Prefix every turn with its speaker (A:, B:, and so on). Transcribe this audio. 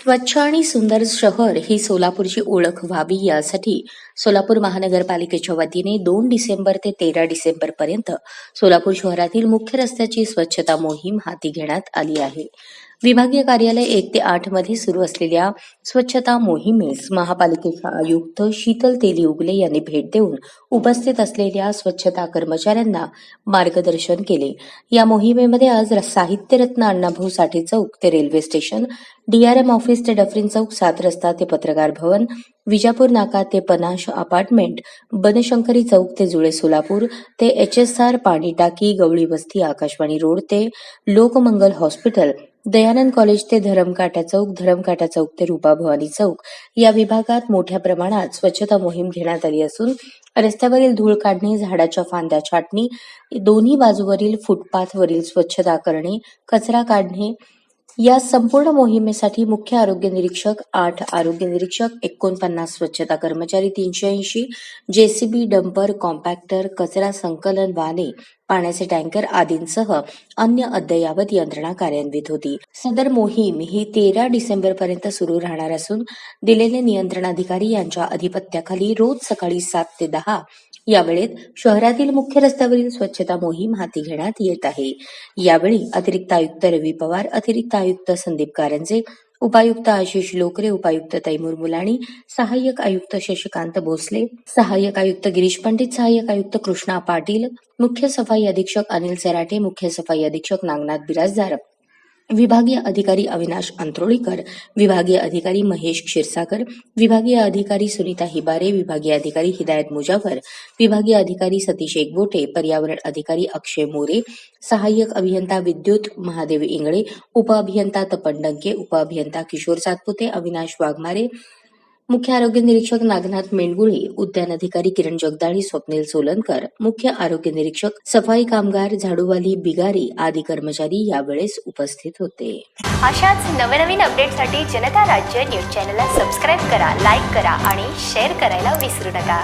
A: स्वच्छ आणि सुंदर शहर ही सोलापूरची ओळख व्हावी यासाठी सोलापूर महानगरपालिकेच्या वतीने दोन डिसेंबर ते तेरा डिसेंबर पर्यंत सोलापूर शहरातील मुख्य रस्त्याची स्वच्छता मोहीम हाती घेण्यात आली आहे. विभागीय कार्यालय एक ते आठमध्ये सुरू असलेल्या स्वच्छता मोहिमेस महापालिकेच्या आयुक्त शीतल तेली उगले यांनी भेट देऊन उपस्थित असलेल्या स्वच्छता कर्मचाऱ्यांना मार्गदर्शन केले. या मोहिमेमध्ये आज साहित्यरत्न अण्णाभाऊ साठे चौक ते रेल्वे स्टेशन डीआरएम ऑफिस ते डफरीन चौक सात रस्ता ते पत्रकार भवन विजापूर नाका ते पनाश अपार्टमेंट बनशंकरी चौक ते जुळे सोलापूर ते एच एस आर पाणी टाकी गवळी वस्ती आकाशवाणी रोड ते लोकमंगल हॉस्पिटल दयानंद कॉलेज ते धरमकाटा चौक धरमकाटा चौक ते रूपा भवानी चौक या विभागात मोठ्या प्रमाणात स्वच्छता मोहीम घेण्यात आली असून रस्त्यावरील धूळ काढणे झाडाच्या फांद्या छाटणी दोन्ही बाजूवरील फुटपाथवरील स्वच्छता करणे कचरा काढणे या संपूर्ण मोहिमेसाठी मुख्य आरोग्य निरीक्षक आठ आरोग्य निरीक्षक एकोणपन्नास स्वच्छता कर्मचारी तीनशे ऐंशी जेसीबी डंपर कॉम्पॅक्टर कचरा संकलन वाहने पाण्याचे टँकर आदींसह अन्य अद्ययावत यंत्रणा कार्यान्वित होती. सदर मोहीम ही तेरा डिसेंबर पर्यंत सुरू राहणार असून दिलेले नियंत्रण अधिकारी यांच्या अधिपत्याखाली रोज सकाळी सात ते दहा या वेळेत शहरातील मुख्य रस्त्यावरील स्वच्छता मोहीम हाती घेण्यात येत आहे. यावेळी अतिरिक्त आयुक्त रवी पवार अतिरिक्त आयुक्त संदीप कारंजे उपायुक्त आशिष लोकरे उपायुक्त तैमूर मुलाणी सहाय्यक आयुक्त शशिकांत भोसले सहाय्यक आयुक्त गिरीश पंडित सहाय्यक आयुक्त कृष्णा पाटील मुख्य सफाई अधीक्षक अनिल सराटे मुख्य सफाई अधीक्षक नागनाथ बिराजदार विभागीय अधिकारी अविनाश अंत्रोळीकर विभागीय अधिकारी महेश क्षीरसागर विभागीय अधिकारी सुनीता हिबारे विभागीय अधिकारी हिदायत मुजावर विभागीय अधिकारी सतीश एकबोटे पर्यावरण अधिकारी अक्षय मोरे सहाय्यक अभियंता विद्युत महादेव इंगळे उपअभियंता तपन डंके उपअभियंता किशोर सातपुते अविनाश वाघमारे मुख्य आरोग्य निरीक्षक नागनाथ मेंडगुळी उद्यान अधिकारी किरण जगदाळी स्वप्नील सोलनकर मुख्य आरोग्य निरीक्षक सफाई कामगार झाडूवाली बिगारी आदी कर्मचारी यावेळेस उपस्थित होते.
B: अशाच नवनवीन अपडेटसाठी जनता राज्य न्यूज चॅनलला सबस्क्राईब करा लाईक करा आणि शेअर करायला विसरू नका.